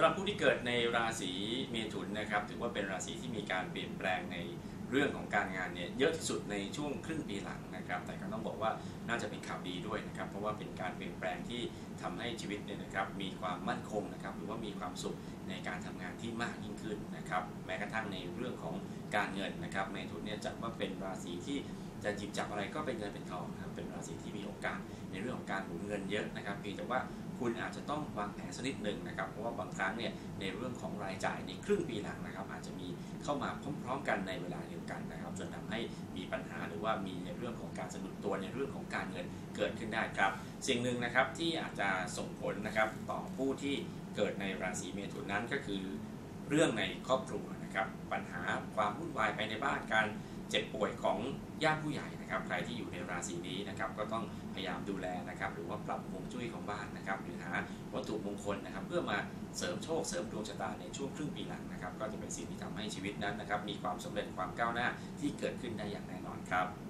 ำหรับผู้ที่เกิดในราศีเมถุนนะครับถือว่าเป็นราศีที่มีการเปลี่ยนแปลงในเรื่องของการงานเนี่ยเยอะที่สุดในช่วงครึ่งปีหลังนะครับ แต่ก็ต้องบอกว่าน่าจะเป็นข่าวดีด้วยนะครับ เพราะว่าเป็นการเปลี่ยนแปลงที่ทำให้ชีวิตเนี่ยนะครับมีความมั่นคงนะครับ หรือว่ามีความสุขในการทำงานที่มากยิ่งขึ้นนะครับ แม้กระทั่งในเรื่องของการเงินนะครับเมถุนเนี่ยจัดว่าเป็นราศีที่จะหยิบจับอะไรก็เป็นเงินเป็นทองนะครับเป็นราศีที่มีโอกาสในเรื่องของการหมุนเงินเยอะนะครับเพียงแต่ว่า คุณอาจจะต้องวางแผนสักนิดหนึ่งนะครับ เพราะว่าบางครั้งเนี่ยในเรื่องของรายจ่ายในครึ่งปีหลังนะครับ อาจจะมีเข้ามาพร้อมๆกันในเวลาเดียวกันนะครับจนทำให้มีปัญหาหรือว่ามีในเรื่องของการสะดุดตัวในเรื่องของการเงินเกิดขึ้นได้ครับ สิ่งหนึ่งนะครับที่อาจจะส่งผลนะครับต่อผู้ที่เกิดในราศีเมถุนนั้นก็คือเรื่องในครอบครัวนะครับปัญหาความวุ่นวายภายในบ้านการ เจ็บป่วยของญาติผู้ใหญ่นะครับใครที่อยู่ในราศีนี้นะครับก็ต้องพยายามดูแลนะครับหรือว่าปรับฮวงจุ้ยของบ้านนะครับหรือหาวัตถุมงคลนะครับ เพื่อมาเสริมโชคเสริมดวงชะตาในช่วงครึ่งปีหลังนะครับ ก็จะเป็นสิ่งที่ทำให้ชีวิตนั้นนะครับมีความสำเร็จความก้าวหน้าที่เกิดขึ้นได้อย่างแน่นอนครับ